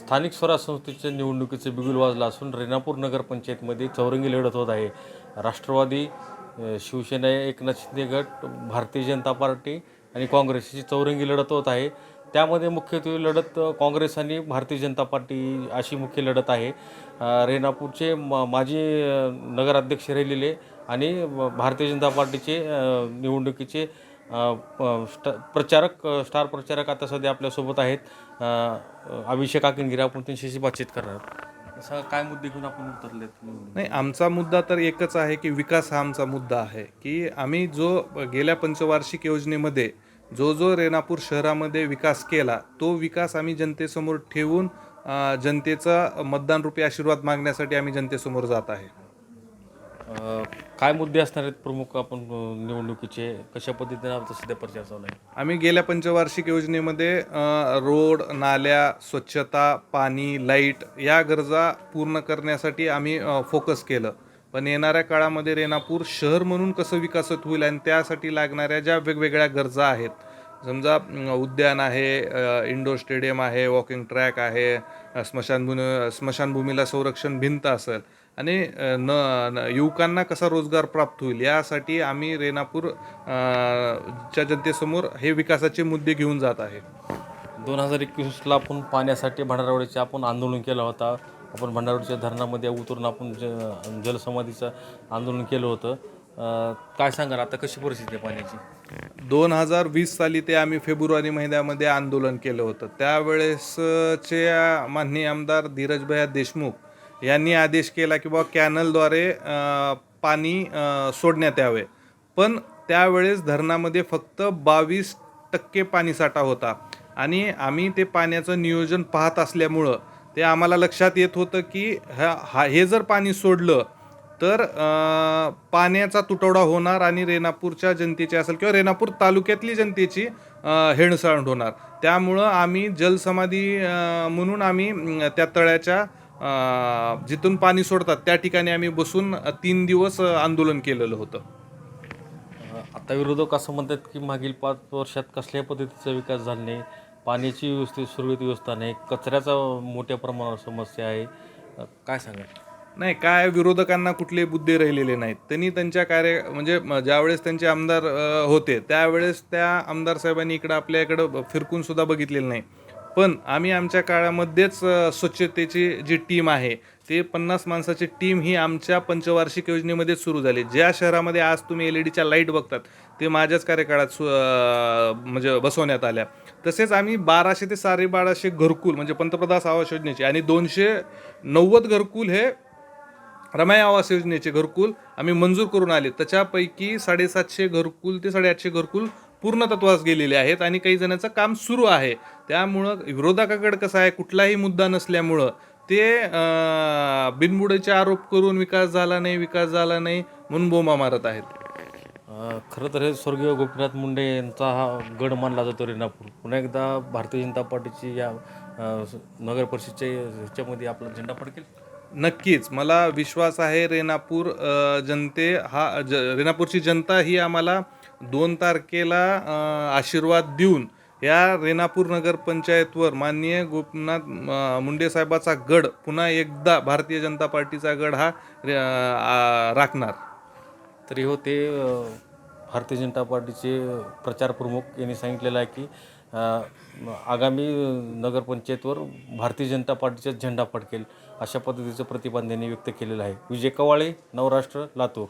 स्थानिक स्वराज्य संस्थेच्या निवडणुकीचे बिगुल वाजलं असून रेणापूर नगरपंचायतमध्ये चौरंगी लढत होत आहे. राष्ट्रवादी शिवसेना एकनाथ शिंदे गट भारतीय जनता पार्टी आणि काँग्रेसची चौरंगी लढत होत आहे. त्यामध्ये मुख्यत्वे लढत काँग्रेस आणि भारतीय जनता पार्टी अशी मुख्य लढत आहे. रेणापूरचे म माजी नगराध्यक्ष राहिलेले आणि भारतीय जनता पार्टीचे निवडणुकीचे स्ट प्रचारक स्टार प्रचारक आता सध्या आपल्यासोबत आहेत. अभिषेक आकिनगिरी आपण त्यांच्याशी बातचीत करणार असं काय मुद्दे घेऊन आपण उतरलेत नाही आमचा मुद्दा तर एकच आहे की विकास हा आमचा मुद्दा आहे. की आम्ही जो गेल्या पंचवार्षिक योजनेमध्ये जो जो रेणापूर शहरामध्ये विकास केला तो विकास आम्ही जनतेसमोर ठेवून जनतेचा मतदान रूपी आशीर्वाद मागण्यासाठी आम्ही जनतेसमोर जात आहे. काय मुद्दे असणार आहेत प्रमुख आपण निवडणुकीचे? कशा पद्धतीने आमचा सध्या प्रचार चालू आहे? आम्ही गेल्या पंचवार्षिक योजनेमध्ये रोड नाल्या स्वच्छता पाणी लाइट या गरजा पूर्ण करण्यासाठी आम्ही फोकस केलं. पण येणाऱ्या काळामध्ये रेणापूर शहर म्हणून कसं विकसित होईल आणि त्यासाठी लागणाऱ्या ज्या वेगवेगळ्या गरजा आहेत समजा उद्यान आहे इंडोर स्टेडियम आहे वॉकिंग ट्रॅक आहे स्मशानभूमी स्मशानभूमीला संरक्षण भिंत असेल आणि न न- युवकांना कसा रोजगार प्राप्त होईल यासाठी आम्ही रेणापूर च्या जनतेसमोर हे विकासाचे मुद्दे घेऊन जात आहे. दोन हजार एकवीसला आपण पाण्यासाठी भंडारवाडीचे आपण आंदोलन केलं होता. आपण भंडारवाडीच्या धरणामध्ये उतरून आपण ज जलसमाधीचं आंदोलन केलं होतं. काय सांगाल आता कशी परिस्थिती आहे पाण्याची? दोन हजार वीस साली ते आम्ही फेब्रुवारी महिन्यामध्ये आंदोलन केलं होतं. त्यावेळेसचे माननीय आमदार धीरजभया देशमुख यांनी आदेश केला की बाबा कॅनलद्वारे पाणी सोडण्यात यावे. पण त्यावेळेस धरणामध्ये फक्त बावीस टक्के पाणीसाठा होता. आणि आम्ही ते पाण्याचं नियोजन पाहत असल्यामुळं ते आम्हाला लक्षात येत होतं की ह्या हा हे जर पाणी सोडलं तर पाण्याचा तुटवडा होणार आणि रेणापूरच्या जनतेची असेल किंवा रेणापूर तालुक्यातली जनतेची अ, हेळसांड होणार. त्यामुळं आम्ही जलसमाधी म्हणून आम्ही त्या तळ्याच्या जिथून पाणी सोडतात त्या ठिकाणी आम्ही बसून तीन दिवस आंदोलन केलेलं होतं. आता विरोधक असं म्हणतात की मागील पाच वर्षात कसल्याही पद्धतीचा विकास झाला नाही. पाण्याची व्यवस्थित सुरळीत व्यवस्था नाही. कचऱ्याचा मोठ्या प्रमाणावर समस्या आहे. काय सांगाल? नाही काय विरोधकांना कुठले बुद्धी राहिलेले नाहीत. त्यांनी त्यांच्या कार्य म्हणजे ज्यावेळेस त्यांचे आमदार होते त्यावेळेस त्या आमदार साहेबांनी इकडं आपल्या इकडं फिरकून सुद्धा बघितलेलं नाही. पण आम्ही आमच्या काळामध्येच स्वच्छतेची जी टीम आहे ते पन्नास माणसाची टीम ही आमच्या पंचवार्षिक योजनेमध्ये सुरू झाली. ज्या शहरामध्ये आज तुम्ही एल ई डीच्या लाइट बघतात ते माझ्याच कार्यकाळात सु म्हणजे बसवण्यात आल्या. तसेच आम्ही बाराशे ते साडे बाराशे घरकुल म्हणजे पंतप्रधान आवास योजनेचे आणि दोनशे नव्वद घरकुल हे रमाई आवास योजनेचे घरकुल आम्ही मंजूर करून आले. त्याच्यापैकी साडेसातशे घरकुल ते साडेआठशे घरकुल पूर्णतत्वास गेलेले आहेत आणि काही जणांचं काम सुरू आहे. त्यामुळं विरोधकाकडे कसं आहे कुठलाही मुद्दा नसल्यामुळं ते बिनबुडेचे आरोप करून विकास झाला नाही विकास झाला नाही म्हणून बोमा मारत आहेत. खरं तर हे स्वर्गीय गोपीनाथ मुंडे यांचा हा गड मानला जातो रेणापूर. पुन्हा एकदा भारतीय जनता पार्टीची या नगर परिषदच्या ह्याच्यामध्ये आपला झेंडा फडकेल. नक्कीच. मला विश्वास आहे रेणापूर जनते हा ज रेणापूरची जनता ही आम्हाला दोन तारखेला आशीर्वाद देऊन या रेणापूर नगरपंचायतवर माननीय गोपनाथ मुंडे साहेबाचा गड पुन्हा एकदा भारतीय जनता पार्टीचा गड हा रे- राखणार. तरी हो ते भारतीय जनता पार्टीचे प्रचार प्रमुख यांनी सांगितलेलं आहे की आगामी नगरपंचायतवर भारतीय जनता पार्टीचा झेंडा फडकेल अशा पद्धतीचं प्रतिपादन त्यांनी व्यक्त केलेलं आहे. विजय कवाळे नवराष्ट्र लातूर.